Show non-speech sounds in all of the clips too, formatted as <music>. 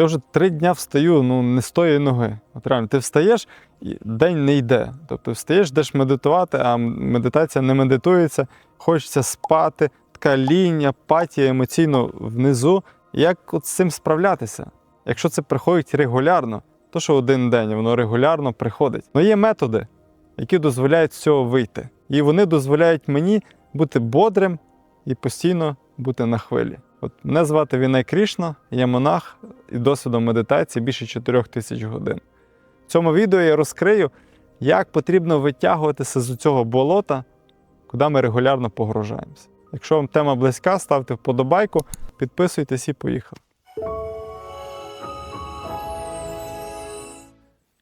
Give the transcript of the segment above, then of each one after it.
Я вже три дня встаю, ну не з тої ноги. От реально, ти встаєш і день не йде. Тобто встаєш, йдеш медитувати, а медитація не медитується, хочеться спати, така лінь, апатія емоційно внизу. Як от з цим справлятися? Якщо це приходить регулярно, то що один день воно регулярно приходить. Ну є методи, які дозволяють з цього вийти. І вони дозволяють мені бути бодрим і постійно бути на хвилі. От мене звати Вінай Крішна, я монах і досвідом медитації більше 4 тисяч годин. В цьому відео я розкрию, як потрібно витягуватися з цього болота, куди ми регулярно погружаємося. Якщо вам тема близька, ставте вподобайку, підписуйтесь і поїхали.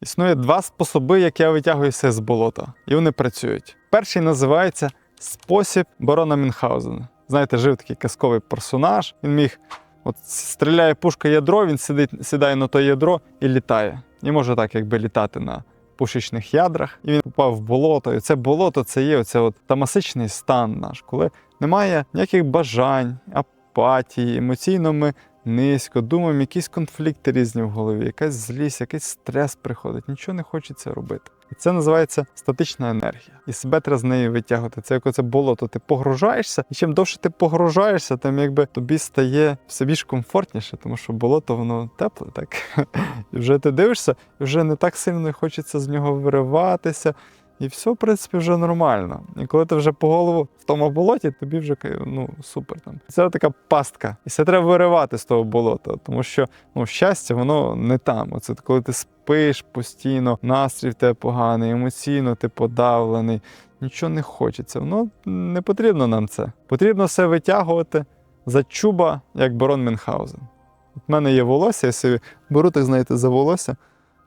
Існує два способи, як я витягуюся з болота, і вони працюють. Перший називається спосіб барона Мюнхгаузена. Знаєте, жив такий казковий персонаж. Він міг, от стріляє пушка ядро, він сидить, сідає на то ядро і літає. І може так, якби літати на пушечних ядрах. І він попав в болото. І це болото це є оце от тамасичний стан наш, коли немає ніяких бажань, апатії, емоційно ми низько, думаємо, якісь конфлікти різні в голові, якась злість, якийсь стрес приходить, нічого не хочеться робити. І це називається статична енергія. І себе треба з неї витягувати. Це як оце болото. Ти погружаєшся, і чим довше ти погружаєшся, тим якби тобі стає все більш комфортніше, тому що болото воно тепле, так <laughs> і вже ти дивишся, і вже не так сильно хочеться з нього вириватися. І все, в принципі, вже нормально. І коли ти вже по голову в тому болоті, тобі вже ну, супер там. Це така пастка. І це треба виривати з того болота, тому що ну, щастя, воно не там. Оце коли ти спиш постійно, настрій в тебе поганий, емоційно ти подавлений, нічого не хочеться. Воно не потрібно нам це. Потрібно все витягувати за чуба, як барон Мюнхгаузен. От в мене є волосся, я собі беру, так знаєте, за волосся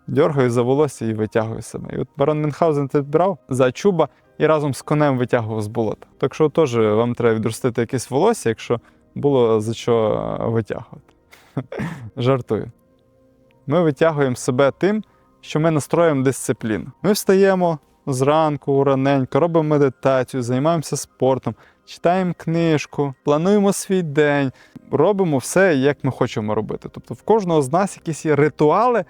дергаю за волосся і витягую себе. І от барон Мюнхгаузен це брав за чуба і разом з конем витягував з болота. Так що теж вам треба відростити якесь волосся, якщо було за що витягувати. <laughs> Жартую. Ми витягуємо себе тим, що ми настроїмо дисципліну. Ми встаємо зранку, раненько, робимо медитацію, займаємося спортом, читаємо книжку, плануємо свій день, робимо все, як ми хочемо робити. Тобто в кожного з нас якісь ритуали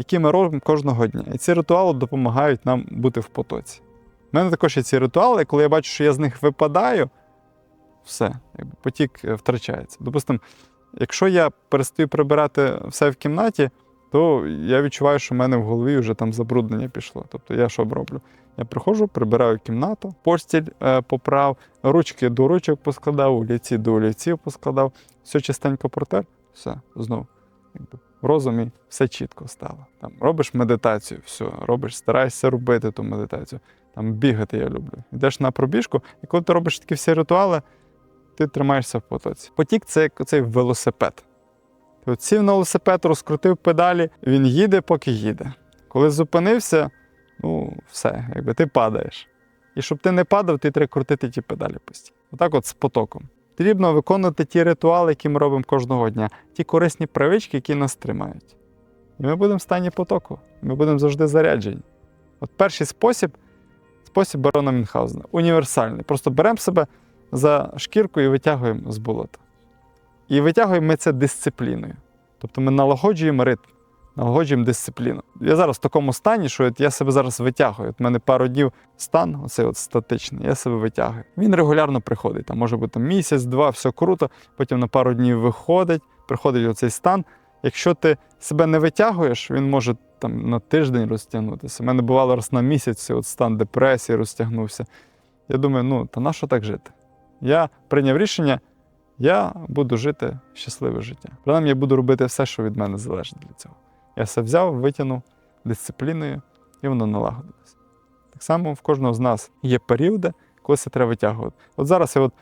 які ми робимо кожного дня. І ці ритуали допомагають нам бути в потоці. У мене також є ці ритуали, коли я бачу, що я з них випадаю, все, потік е, втрачається. Допустимо, якщо я перестаю прибирати все в кімнаті, то я відчуваю, що в мене в голові вже там забруднення пішло. Тобто я що роблю? Я приходжу, прибираю кімнату, постіль е, поправ, ручки до ручок поскладав, олівці до олівців поскладав, все чистенько протер, все, знову. В розумі все чітко стало. Там робиш медитацію, все, робиш, стараєшся робити ту медитацію. Там бігати я люблю. Йдеш на пробіжку, і коли ти робиш такі всі ритуали, ти тримаєшся в потоці. Потік це як цей велосипед. Ти от сів на велосипед, розкрутив педалі, він їде, поки їде. Коли зупинився, ну все, якби ти падаєш. І щоб ти не падав, ти треба крутити ті педалі постійно. Отак от з потоком. Потрібно виконувати ті ритуали, які ми робимо кожного дня, ті корисні привички, які нас тримають. І ми будемо в стані потоку, ми будемо завжди заряджені. От перший спосіб спосіб барона Мюнхгаузена. Універсальний. Просто беремо себе за шкірку і витягуємо з болота. І витягуємо ми це дисципліною. Тобто ми налагоджуємо ритм, налагоджуємо дисципліну. Я зараз в такому стані, що я себе зараз витягую. От мене пару днів стан, оцей от статичний, я себе витягую. Він регулярно приходить. Там може бути місяць, два, все круто. Потім на пару днів виходить, приходить оцей стан. Якщо ти себе не витягуєш, він може там на тиждень розтягнутися. У мене бувало раз на місяць от стан депресії розтягнувся. Я думаю, ну та на що так жити? Я прийняв рішення, я буду жити щасливе життя. Принаймні, я буду робити все, що від мене залежить для цього. Я все взяв, витягнув дисципліною, і воно налагодилось. Так само в кожного з нас є періоди, коли це треба витягувати. От зараз я от,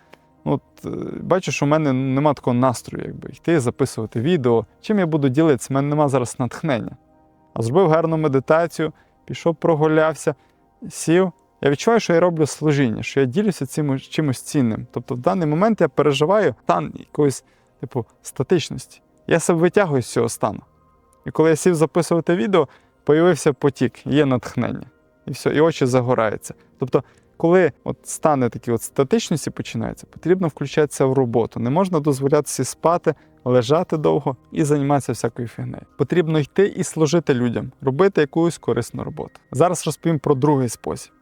ну, от, е, бачу, що в мене нема такого настрою, якби йти, записувати відео. Чим я буду ділитися? У мене нема зараз натхнення. А зробив гарну медитацію, пішов, прогулявся, сів. Я відчуваю, що я роблю служіння, що я ділюся цим чимось цінним. Тобто в даний момент я переживаю стан якоїсь, типу, статичності. Я себе витягую з цього стану. І коли я сів записувати відео, появився потік, є натхнення. І все, і очі загораються. Тобто, коли от стане такі от статичності починаються, потрібно включатися в роботу. Не можна дозволятися спати, лежати довго і займатися всякою фігнею. Потрібно йти і служити людям, робити якусь корисну роботу. Зараз розповім про другий спосіб.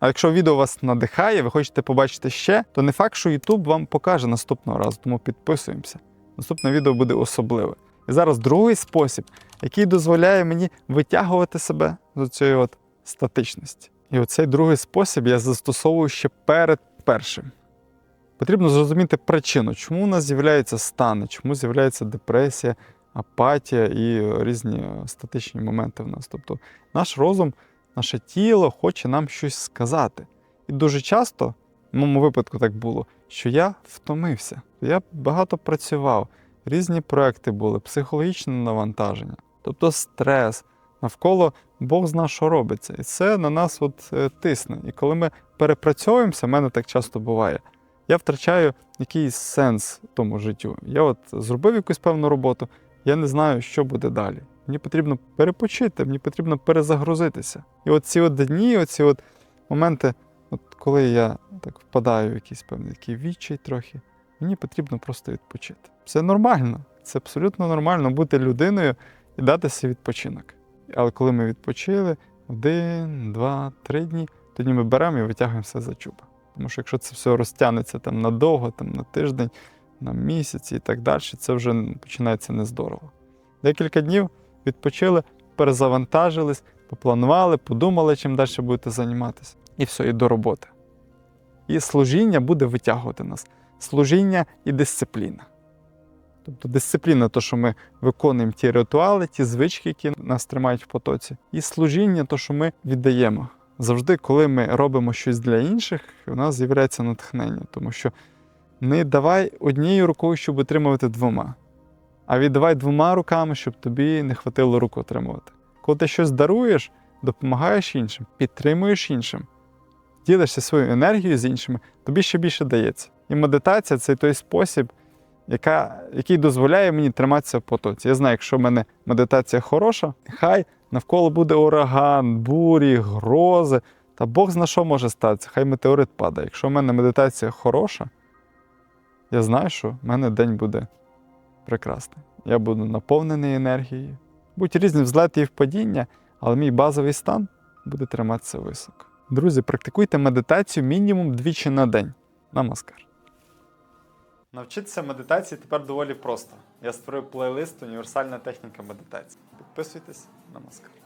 А якщо відео вас надихає, ви хочете побачити ще, то не факт, що YouTube вам покаже наступного разу, тому підписуємося. Наступне відео буде особливе. І зараз другий спосіб, який дозволяє мені витягувати себе з цієї от статичності. І оцей другий спосіб я застосовую ще перед першим. Потрібно зрозуміти причину, чому у нас з'являються стани, чому з'являється депресія, апатія і різні статичні моменти в нас. Тобто наш розум, наше тіло хоче нам щось сказати. І дуже часто, в моєму випадку так було, що я втомився. Я багато працював, різні проекти були, психологічне навантаження, тобто стрес. Навколо Бог зна, що робиться. І це на нас от е, тисне. І коли ми перепрацьовуємося, в мене так часто буває, я втрачаю якийсь сенс тому життю. Я от зробив якусь певну роботу, я не знаю, що буде далі. Мені потрібно перепочити, мені потрібно перезагрузитися. І от ці от дні, оці от моменти, от коли я так впадаю в якийсь певний такий відчай трохи, мені потрібно просто відпочити. Це нормально, це абсолютно нормально бути людиною і датися відпочинок. Але коли ми відпочили один, два, три дні, тоді ми беремо і витягуємо все за чуба. Тому що якщо це все розтягнеться там надовго, там на тиждень, на місяць і так далі, це вже починається нездорово. Декілька днів відпочили, перезавантажились, попланували, подумали, чим далі будете займатися. І все, і до роботи. І служіння буде витягувати нас. Служіння і дисципліна. Тобто дисципліна, то, що ми виконуємо ті ритуали, ті звички, які нас тримають в потоці, і служіння, то, що ми віддаємо. Завжди, коли ми робимо щось для інших, у нас з'являється натхнення, тому що не давай однією рукою, щоб отримувати двома, а віддавай двома руками, щоб тобі не хватило рук отримувати. Коли ти щось даруєш, допомагаєш іншим, підтримуєш іншим, ділишся своєю енергією з іншими, тобі ще більше дається. І медитація це той спосіб, яка, який дозволяє мені триматися в потоці. Я знаю, якщо в мене медитація хороша, хай навколо буде ураган, бурі, грози. Та Бог зна що може статися, хай метеорит падає. Якщо в мене медитація хороша, я знаю, що в мене день буде прекрасний. Я буду наповнений енергією. Будуть різні взлети і впадіння, але мій базовий стан буде триматися високо. Друзі, практикуйте медитацію мінімум двічі на день. Намаскар. Навчитися медитації тепер доволі просто. Я створив плейлист Універсальна техніка медитації. Підписуйтесь, намаскар.